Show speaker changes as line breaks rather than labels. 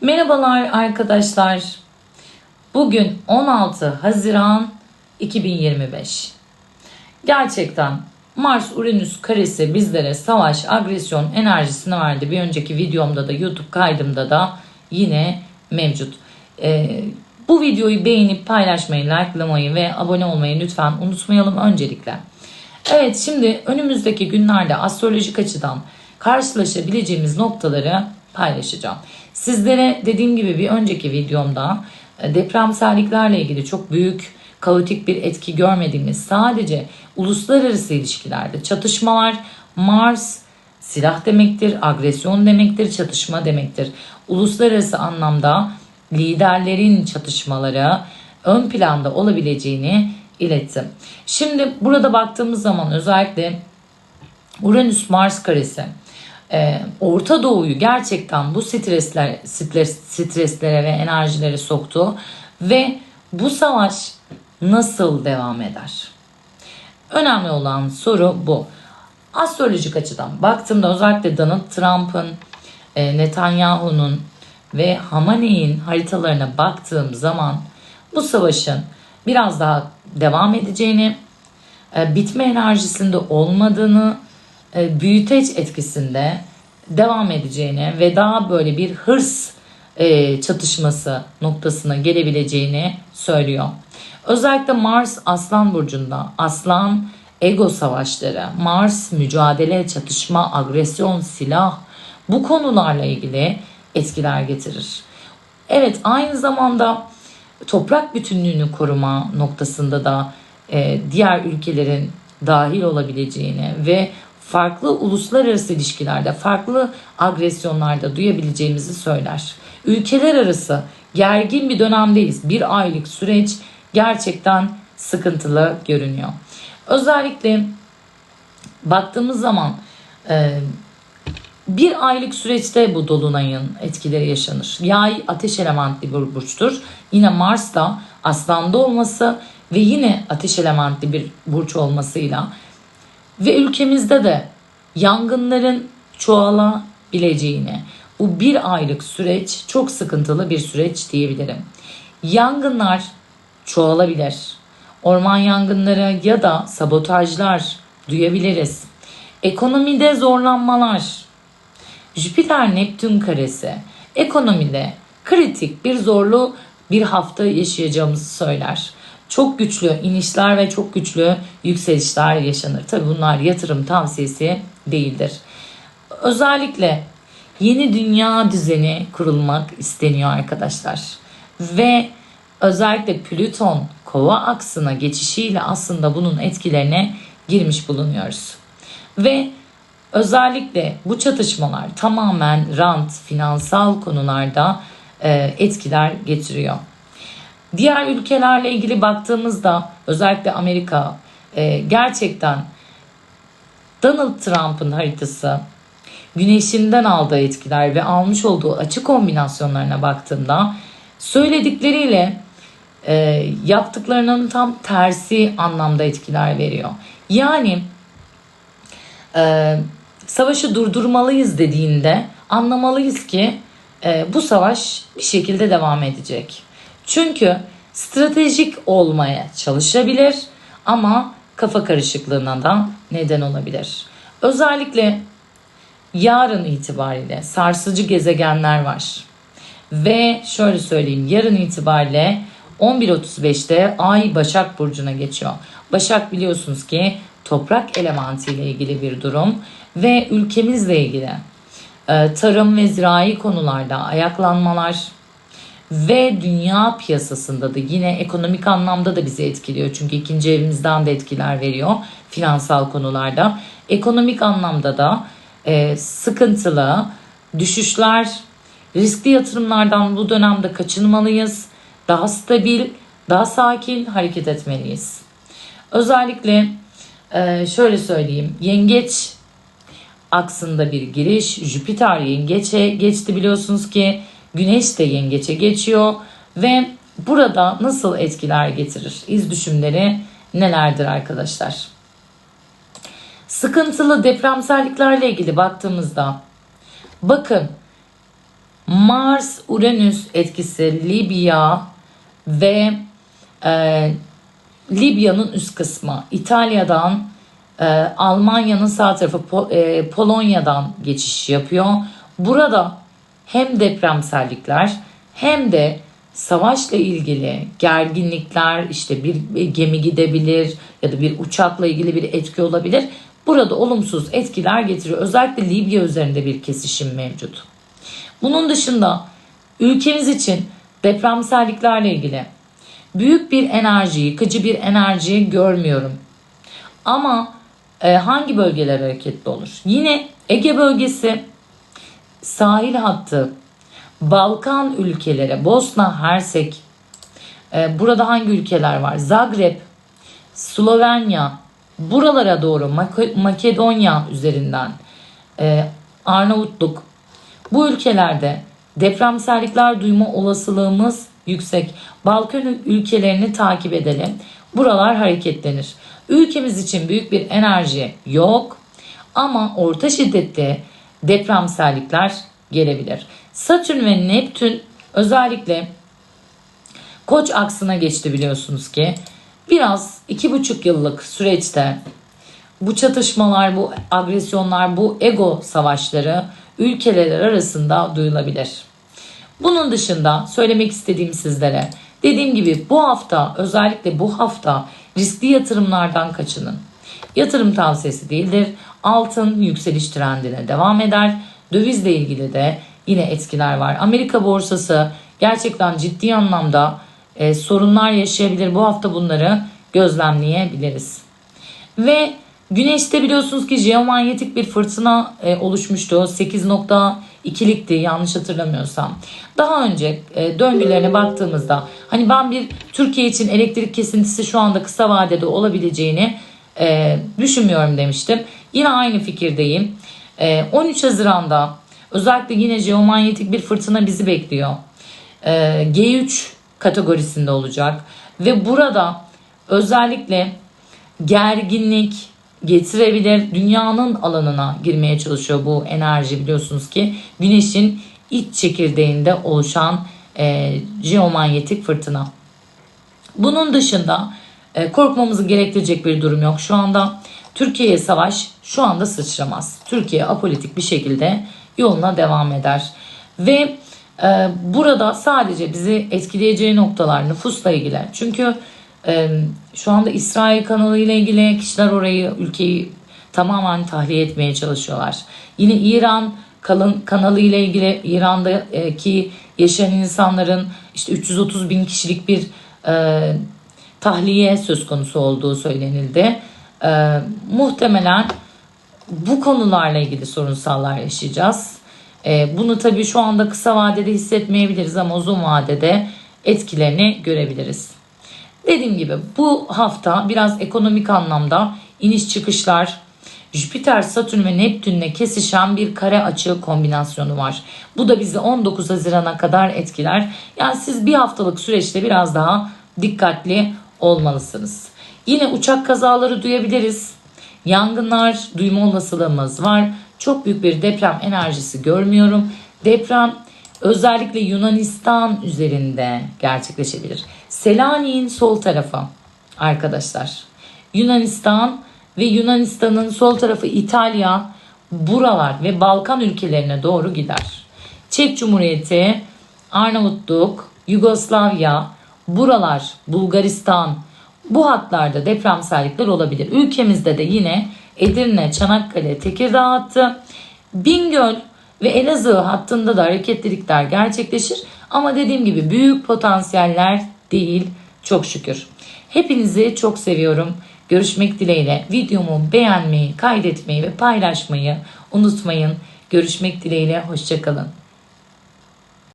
Merhabalar arkadaşlar. Bugün 16 Haziran 2025. Gerçekten Mars Uranüs karesi bizlere savaş, agresyon enerjisini verdi. Bir önceki videomda da YouTube kaydımda da yine mevcut. Ee, bu videoyu beğenip paylaşmayı, likelamayı ve abone olmayı lütfen unutmayalım öncelikle. Evet şimdi önümüzdeki günlerde astrolojik açıdan karşılaşabileceğimiz noktaları paylaşacağım. Sizlere dediğim gibi bir önceki videomda e, depremselliklerle ilgili çok büyük kaotik bir etki görmediğimiz sadece uluslararası ilişkilerde çatışmalar Mars silah demektir, agresyon demektir, çatışma demektir. Uluslararası anlamda liderlerin çatışmaları ön planda olabileceğini ilettim. Şimdi burada baktığımız zaman özellikle Uranüs Mars karesi e, Orta Doğu'yu gerçekten bu stresler, stres, streslere ve enerjilere soktu ve bu savaş nasıl devam eder? Önemli olan soru bu. Astrolojik açıdan baktığımda özellikle Donald Trump'ın, e, Netanyahu'nun ve Hamaney'in haritalarına baktığım zaman bu savaşın biraz daha devam edeceğini, e, bitme enerjisinde olmadığını, e, büyüteç etkisinde devam edeceğini ve daha böyle bir hırs e, çatışması noktasına gelebileceğini söylüyor. Özellikle Mars Aslan burcunda Aslan ego savaşları, Mars mücadele, çatışma, agresyon, silah bu konularla ilgili etkiler getirir. Evet aynı zamanda toprak bütünlüğünü koruma noktasında da e, diğer ülkelerin dahil olabileceğini ve farklı uluslararası ilişkilerde, farklı agresyonlarda duyabileceğimizi söyler. Ülkeler arası gergin bir dönemdeyiz. Bir aylık süreç gerçekten sıkıntılı görünüyor. Özellikle baktığımız zaman e, bir aylık süreçte bu dolunayın etkileri yaşanır. Yay ateş elementli bir burçtur. Yine Mars da aslanda olması ve yine ateş elementli bir burç olmasıyla ve ülkemizde de yangınların çoğalabileceğini, bu bir aylık süreç çok sıkıntılı bir süreç diyebilirim. Yangınlar çoğalabilir. Orman yangınları ya da sabotajlar duyabiliriz. Ekonomide zorlanmalar, Jüpiter Neptün karesi ekonomide kritik bir zorlu bir hafta yaşayacağımızı söyler. Çok güçlü inişler ve çok güçlü yükselişler yaşanır. Tabi bunlar yatırım tavsiyesi değildir. Özellikle yeni dünya düzeni kurulmak isteniyor arkadaşlar. Ve özellikle Plüton kova aksına geçişiyle aslında bunun etkilerine girmiş bulunuyoruz. Ve özellikle bu çatışmalar tamamen rant, finansal konularda e, etkiler getiriyor. Diğer ülkelerle ilgili baktığımızda özellikle Amerika e, gerçekten Donald Trump'ın haritası güneşinden aldığı etkiler ve almış olduğu açı kombinasyonlarına baktığımda söyledikleriyle e, yaptıklarının tam tersi anlamda etkiler veriyor. Yani e, savaşı durdurmalıyız dediğinde anlamalıyız ki e, bu savaş bir şekilde devam edecek. Çünkü stratejik olmaya çalışabilir ama kafa karışıklığına da neden olabilir. Özellikle yarın itibariyle sarsıcı gezegenler var. Ve şöyle söyleyeyim yarın itibariyle 11.35'te Ay Başak Burcu'na geçiyor. Başak biliyorsunuz ki toprak elementiyle ilgili bir durum ve ülkemizle ilgili e, tarım ve zirai konularda ayaklanmalar ve dünya piyasasında da yine ekonomik anlamda da bizi etkiliyor. Çünkü ikinci evimizden de etkiler veriyor finansal konularda. Ekonomik anlamda da e, sıkıntılı düşüşler, riskli yatırımlardan bu dönemde kaçınmalıyız. Daha stabil, daha sakin hareket etmeliyiz. Özellikle e, şöyle söyleyeyim. Yengeç aksında bir giriş. Jüpiter yengeçe geçti biliyorsunuz ki. Güneş de yengeçe geçiyor. Ve burada nasıl etkiler getirir? İz düşümleri nelerdir arkadaşlar? Sıkıntılı depremselliklerle ilgili baktığımızda bakın Mars Uranüs etkisi Libya ve e, Libya'nın üst kısmı İtalya'dan e, Almanya'nın sağ tarafı Po- e, Polonya'dan geçiş yapıyor. Burada hem depremsellikler hem de savaşla ilgili gerginlikler işte bir gemi gidebilir ya da bir uçakla ilgili bir etki olabilir. Burada olumsuz etkiler getiriyor. Özellikle Libya üzerinde bir kesişim mevcut. Bunun dışında ülkemiz için depremselliklerle ilgili büyük bir enerji, yıkıcı bir enerji görmüyorum. Ama e, hangi bölgeler hareketli olur? Yine Ege bölgesi, sahil hattı, Balkan ülkeleri, Bosna, Hersek, e, burada hangi ülkeler var? Zagreb, Slovenya, buralara doğru Mak- Makedonya üzerinden, e, Arnavutluk, bu ülkelerde depremsellikler duyma olasılığımız yüksek. Balkan ül- ülkelerini takip edelim. Buralar hareketlenir. Ülkemiz için büyük bir enerji yok ama orta şiddetli depremsellikler gelebilir. Satürn ve Neptün özellikle Koç aksına geçti biliyorsunuz ki. Biraz iki buçuk yıllık süreçte bu çatışmalar, bu agresyonlar, bu ego savaşları ülkeler arasında duyulabilir. Bunun dışında söylemek istediğim sizlere dediğim gibi bu hafta özellikle bu hafta riskli yatırımlardan kaçının. Yatırım tavsiyesi değildir. Altın yükseliş trendine devam eder. Dövizle ilgili de yine etkiler var. Amerika borsası gerçekten ciddi anlamda e, sorunlar yaşayabilir. Bu hafta bunları gözlemleyebiliriz. Ve Güneş'te biliyorsunuz ki jeomanyetik bir fırtına e, oluşmuştu. 8.2'likti yanlış hatırlamıyorsam. Daha önce e, döngülerine baktığımızda hani ben bir Türkiye için elektrik kesintisi şu anda kısa vadede olabileceğini e, düşünmüyorum demiştim. Yine aynı fikirdeyim. E, 13 Haziran'da özellikle yine jeomanyetik bir fırtına bizi bekliyor. E, G3 kategorisinde olacak ve burada özellikle gerginlik getirebilir. Dünyanın alanına girmeye çalışıyor bu enerji biliyorsunuz ki güneşin iç çekirdeğinde oluşan e, jeomanyetik fırtına. Bunun dışında e, korkmamızı gerektirecek bir durum yok. Şu anda Türkiye'ye savaş şu anda sıçramaz. Türkiye apolitik bir şekilde yoluna devam eder. Ve e, burada sadece bizi etkileyeceği noktalar nüfusla ilgili. Çünkü e, şu anda İsrail kanalı ile ilgili kişiler orayı ülkeyi tamamen tahliye etmeye çalışıyorlar. Yine İran kalın kanalı ile ilgili İran'daki yaşayan insanların işte 330 bin kişilik bir e, tahliye söz konusu olduğu söylenildi. E, muhtemelen bu konularla ilgili sorunsallar yaşayacağız. E, bunu tabii şu anda kısa vadede hissetmeyebiliriz ama uzun vadede etkilerini görebiliriz. Dediğim gibi bu hafta biraz ekonomik anlamda iniş çıkışlar, Jüpiter, Satürn ve Neptün'le kesişen bir kare açı kombinasyonu var. Bu da bizi 19 Haziran'a kadar etkiler. Yani siz bir haftalık süreçte biraz daha dikkatli olmalısınız. Yine uçak kazaları duyabiliriz. Yangınlar duyma olasılığımız var. Çok büyük bir deprem enerjisi görmüyorum. Deprem özellikle Yunanistan üzerinde gerçekleşebilir. Selanik'in sol tarafı arkadaşlar. Yunanistan ve Yunanistan'ın sol tarafı İtalya buralar ve Balkan ülkelerine doğru gider. Çek Cumhuriyeti, Arnavutluk, Yugoslavya, buralar, Bulgaristan bu hatlarda depremsellikler olabilir. Ülkemizde de yine Edirne, Çanakkale, Tekirdağ hattı, Bingöl ve Elazığ hattında da hareketlilikler gerçekleşir. Ama dediğim gibi büyük potansiyeller değil çok şükür. Hepinizi çok seviyorum. Görüşmek dileğiyle videomu beğenmeyi, kaydetmeyi ve paylaşmayı unutmayın. Görüşmek dileğiyle hoşçakalın.